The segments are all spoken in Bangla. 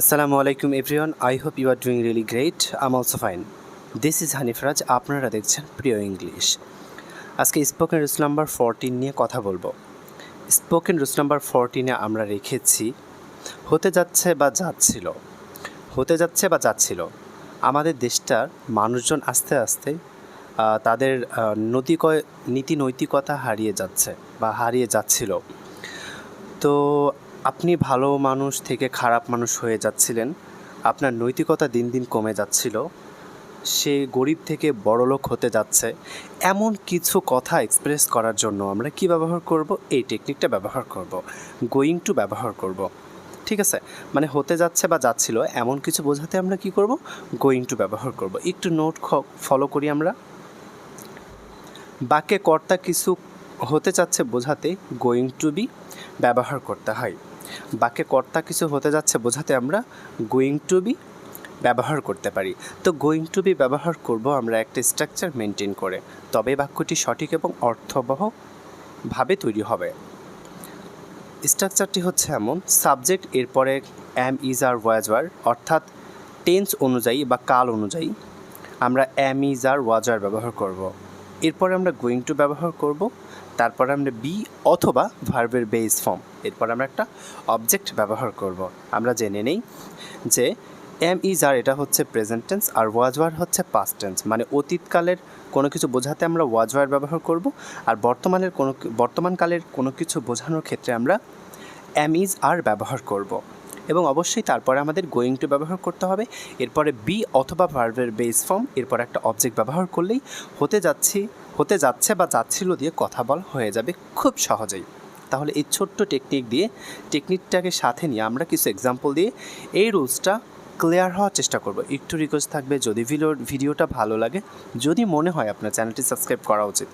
আসসালামু আলাইকুম everyone I hope you are doing really great am also fine this is Hanifraj আপনারা দেখছেন প্রিয় ইংলিশ আজকে স্পোকেন রুলস নাম্বার ফোরটিন নিয়ে কথা বলব স্পোকেন রুলস নাম্বার ফোরটিনে আমরা রেখেছি হতে যাচ্ছে বা যাচ্ছিল হতে যাচ্ছে বা যাচ্ছিল আমাদের দেশটার মানুষজন আস্তে আস্তে তাদের নৈতিক নীতি নৈতিকতা হারিয়ে যাচ্ছে বা হারিয়ে যাচ্ছিল। তো আপনি ভালো মানুষ থেকে খারাপ মানুষ হয়ে যাচ্ছিলেন। আপনার নৈতিকতা দিন দিন কমে যাচ্ছিল। সে গরিব থেকে বড়লোক হতে যাচ্ছে। এমন কিছু কথা এক্সপ্রেস করার জন্য আমরা কি ব্যবহার করব? এই টেকনিকটা ব্যবহার করব। গোয়িং টু ব্যবহার করব। ঠিক আছে? মানে হতে যাচ্ছে বা যাচ্ছিল, এমন কিছু বোঝাতে আমরা কি করব? গোয়িং টু ব্যবহার করব। একটু নোট ফলো করি আমরা। বাক্যে কর্তা কিছু হতে চাচ্ছে বোঝাতে গোয়িং টু বি ব্যবহার করতে হয়। বাক্যে কর্তা কিছু হতে যাচ্ছে বোঝাতে আমরা গোয়িং টু বি ব্যবহার করতে পারি। তো গোয়িং টু বি ব্যবহার করব আমরা একটা স্ট্রাকচার মেনটেন করে। তবে বাক্যটি সঠিক এবং অর্থবহ ভাবে তৈরি হবে। স্ট্রাকচারটি হচ্ছে এমন সাবজেক্ট এরপরে am is are was were অর্থাৎ টেন্স অনুযায়ী বা কাল অনুযায়ী আমরা অ্যাম ইজ আর ওয়াজ ব্যবহার করব। এরপরে আমরা গোয়িং টু ব্যবহার করব। তারপরে আমরা বি অথবা ভার্বের বেস ফর্ম এরপর আমরা একটা অবজেক্ট ব্যবহার করব। আমরা জেনে নেই যে এম ইজ আর এটা হচ্ছে প্রেজেন্ট টেন্স আর ওয়াজ ওয়ার হচ্ছে পাস্ট টেন্স মানে অতীতকালের কোনো কিছু বোঝাতে আমরা ওয়াজ ওয়ার ব্যবহার করব, আর বর্তমানের কোনো, বর্তমানকালের কোনো কিছু বোঝানোর ক্ষেত্রে আমরা এম ইজ আর ব্যবহার করব। এবং অবশ্যই তারপরে আমাদের গোয়িং টু ব্যবহার করতে হবে। এরপরে বি অথবা ভার্বের বেস ফর্ম এরপর একটা অবজেক্ট ব্যবহার করলেই হতে যাচ্ছি, হতে যাচ্ছে বা যাচ্ছিল দিয়ে কথা বল হয়ে যাবে খুব সহজেই। তাহলে এই ছোট্ট টেকনিক দিয়ে টেকনিকটাকে সাথে নিয়ে আমরা কিছু এক্সাম্পল দিয়ে এই রুলসটা ক্লিয়ার হওয়ার চেষ্টা করব। একটু রিকোয়েস্ট থাকবে, যদি ভিডিও ভিডিওটা ভালো লাগে, যদি মনে হয় আপনার চ্যানেলটি সাবস্ক্রাইব করা উচিত,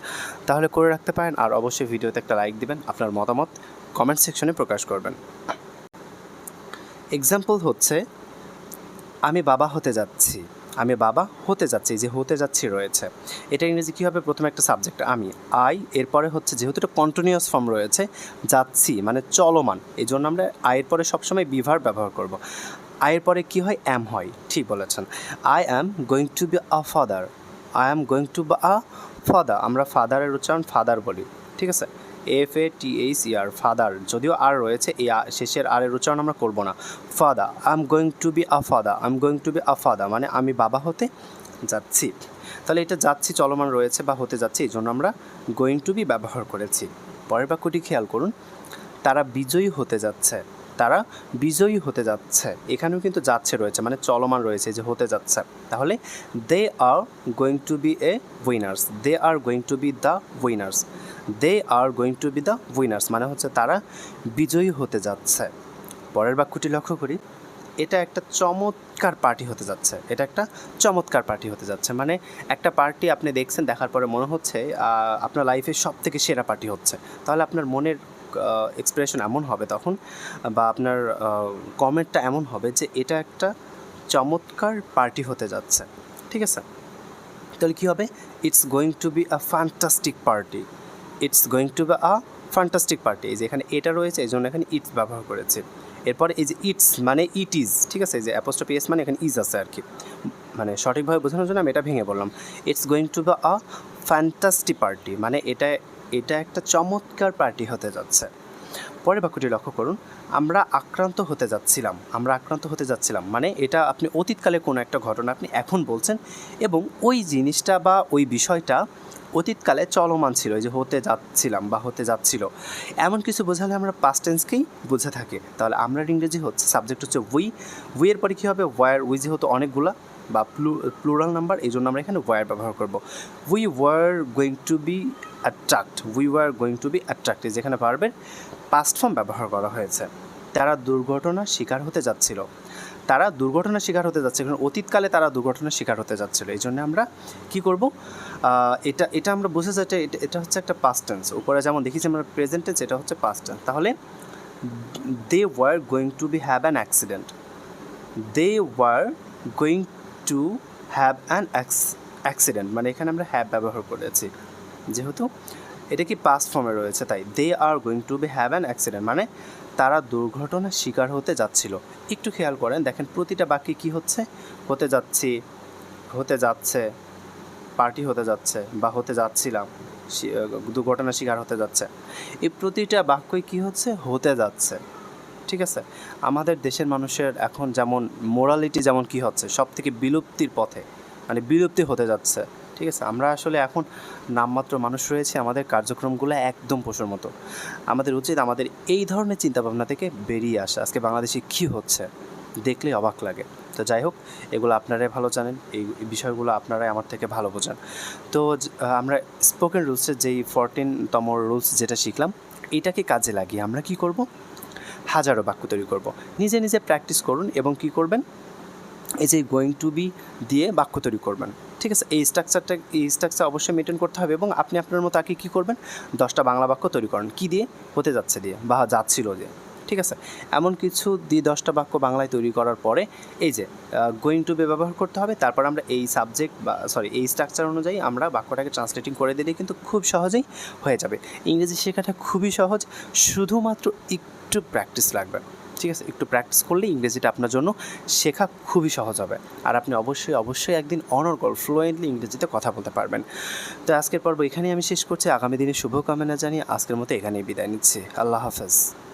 তাহলে করে রাখতে পারেন। আর অবশ্যই ভিডিওতে একটা লাইক দিবেন, আপনার মতামত কমেন্ট সেকশনে প্রকাশ করবেন। এক্সাম্পল হচ্ছে, আমি বাবা হতে যাচ্ছি। আমি বাবা হতে যাচ্ছি, যে হতে যাচ্ছি রয়েছে। এটা ইংরেজি কী হবে প্রথমে একটা সাবজেক্ট আমি আই এরপরে হচ্ছে যেহেতু এটা কন্টিনিউয়াস ফর্ম রয়েছে, যাচ্ছি মানে চলমান। এই জন্য আমরা আয়ের পরে সবসময় বিভার ব্যবহার করব। আয়ের পরে কি হয়? অ্যাম হয়, ঠিক বলেছেন। I am going to be a father I am going to be a father আমরা ফাদারের উচ্চারণ ফাদার বলি, ঠিক আছে? F A T H E R father যদিও আর রয়েছে, এই শেষের আর এর উচ্চারণ আমরা করব না। Father I am going to be a father I am going to be a father মানে আমি বাবা হতে যাচ্ছি। তাহলে এটা যাচ্ছি, চলমান রয়েছে বা হতে যাচ্ছে, এই জন্য আমরা গোয়িং টু বি ব্যবহার করেছি। পরের বাক্যটি খেয়াল করুন। তারা বিজয়ী হতে যাচ্ছে। তারা বিজয়ী হতে যাচ্ছে। এখানেও কিন্তু যাচ্ছে রয়েছে মানে চলমান রয়েছে যে হতে যাচ্ছে। তাহলে they are going to be a winners they are going to be the winners they are going to be the winners মানে হচ্ছে তারা বিজয়ী হতে যাচ্ছে। পরের বাক্যটি লক্ষ্য করি, এটা একটা চমৎকার পার্টি হতে যাচ্ছে, এটা একটা চমৎকার পার্টি হতে যাচ্ছে মানে একটা পার্টি আপনি দেখছেন, দেখার পরে মনে হচ্ছে আপনার লাইফের সব থেকে সেরা পার্টি হচ্ছে। তাহলে আপনার মনের এক্সপ্রেশন এমন হবে তখন, বা আপনার কমেন্টটা এমন হবে যে এটা একটা চমৎকার পার্টি হতে যাচ্ছে। ঠিক আছে? তাহলে কী হবে? It's going to be a fantastic party it's going to be a fantastic party এই যে এখানে এটা রয়েছে, এই জন্য এখানে ইটস ব্যবহার করেছে। এরপরে এই যে ইটস মানে ইট ইজ ঠিক আছে? এই যে অ্যাপোস্ট্রফি এস মানে এখানে ইজ আছে আর কি। মানে সঠিকভাবে বোঝানোর জন্য আমি এটা ভেঙে বললাম। It's going to be a fantastic party মানে এটা এটা একটা চমৎকার পার্টি হতে যাচ্ছে। পরের বাক্যটি লক্ষ্য করুন, আমরা আক্রান্ত হতে যাচ্ছিলাম, আমরা আক্রান্ত হতে যাচ্ছিলাম। মানে এটা আপনি অতীতকালে কোনো একটা ঘটনা আপনি এখন বলছেন এবং ওই জিনিসটা বা ওই বিষয়টা অতীতকালে চলমান ছিল যে হতে যাচ্ছিলাম বা হতে যাচ্ছিল। এমন কিছু বোঝালে আমরা পাস্ট টেন্সকেই বুঝে থাকি। তাহলে আমরা ইংরেজি হচ্ছে সাবজেক্ট হচ্ছে উই উইয়ের পরে কী হবে? ওয়ার উই যেহেতু অনেকগুলা বা প্লুরাল নাম্বার এই জন্য আমরা এখানে ওয়ার ব্যবহার করব। We were going to be attract we were going to be attract যেখানে ভার্বের পাস্ট ফর্ম ব্যবহার করা হয়েছে। তারা দুর্ঘটনার শিকার হতে যাচ্ছিল। তারা দুর্ঘটনার শিকার হতে যাচ্ছে কারণ অতীতকালে তারা দুর্ঘটনার শিকার হতে যাচ্ছিল। এই জন্য আমরা কি করব? এটা এটা আমরা বুঝে যাচ্ছে এটা এটা হচ্ছে একটা পাস্ট টেন্স উপরে যেমন দেখেছি আমরা প্রেজেন্ট টেন্স এটা হচ্ছে পাস্ট টেন্স তাহলে they were going to be have an accident they were going to have an accident মানে এখানে আমরা হ্যাভ ব্যবহার করেছি। যেহেতু এটা কি পাস ফর্মে রয়েছে, তাই they are going to be have an accident মানে তারা দুর্ঘটনার শিকার হতে যাচ্ছিল। একটু খেয়াল করেন, দেখেন প্রতিটা বাক্যে কি হচ্ছে? হতে যাচ্ছি, হতে যাচ্ছে পার্টি হতে যাচ্ছে, বা হতে যাচ্ছিলাম দুর্ঘটনার শিকার হতে যাচ্ছে। এই প্রতিটা বাক্যই কি হচ্ছে? হতে যাচ্ছে। ঠিক আছে? আমাদের দেশের মানুষের এখন যেমন মোরালিটি যেমন কি হচ্ছে সব থেকে বিলুপ্তির পথে মানে বিলুপ্তি হতে যাচ্ছে, ঠিক আছে? আমরা আসলে এখন নামমাত্র মানুষ রয়েছে, আমাদের কার্যক্রমগুলো একদম পশুর মতো। আমাদের উচিত আমাদের এই ধরনের চিন্তাভাবনা থেকে বেরিয়ে আসা। আজকে বাংলাদেশে কী হচ্ছে দেখলেই অবাক লাগে। তো যাই হোক, এগুলো আপনারাই ভালো জানেন, এই বিষয়গুলো আপনারাই আমার থেকে ভালো বোঝান। তো আমরা স্পোকেন রুলসের যেই ফরটিনতম রুলস যেটা শিখলাম, এটাকে কাজে লাগিয়ে আমরা কি করব? হাজারো বাক্য তৈরি করব। নিজে নিজে প্র্যাকটিস করুন এবং কি করবেন? এই যে গোয়িং টু বি দিয়ে বাক্য তৈরি করবেন। ঠিক আছে? এই স্ট্রাকচারটা এই স্ট্রাকচার অবশ্যই মেনটেন করতে হবে এবং আপনি আপনার মতো আগে কী করবেন? দশটা বাংলা বাক্য তৈরি করেন। কী দিয়ে? হতে যাচ্ছে দিয়ে বা যাচ্ছিল যে। ঠিক আছে? এমন কিছু দিয়ে দশটা বাক্য বাংলায় তৈরি করার পরে এই যে গোয়িং টু বি ব্যবহার করতে হবে। তারপর আমরা এই সাবজেক্ট বা সরি এই স্ট্রাকচার অনুযায়ী আমরা বাক্যটাকে ট্রান্সলেটিং করে দিলে কিন্তু খুব সহজেই হয়ে যাবে। ইংরেজি শেখাটা খুবই সহজ। শুধুমাত্র একটু প্র্যাকটিস লাগবে। ঠিক আছে? একটু প্র্যাকটিস করলে ইংরেজিটা আপনার জন্য শেখা খুবই সহজ হবে। আর আপনি অবশ্যই অবশ্যই একদিন অনর্গল ফ্লুয়েন্টলি ইংরেজিতে কথা বলতে পারবেন। তো আজকের পর্ব এখানেই আমি শেষ করছি। আগামী দিনে শুভকামনা জানিয়ে আজকের মতো এখানেই বিদায় নিচ্ছি। আল্লাহ হাফেজ।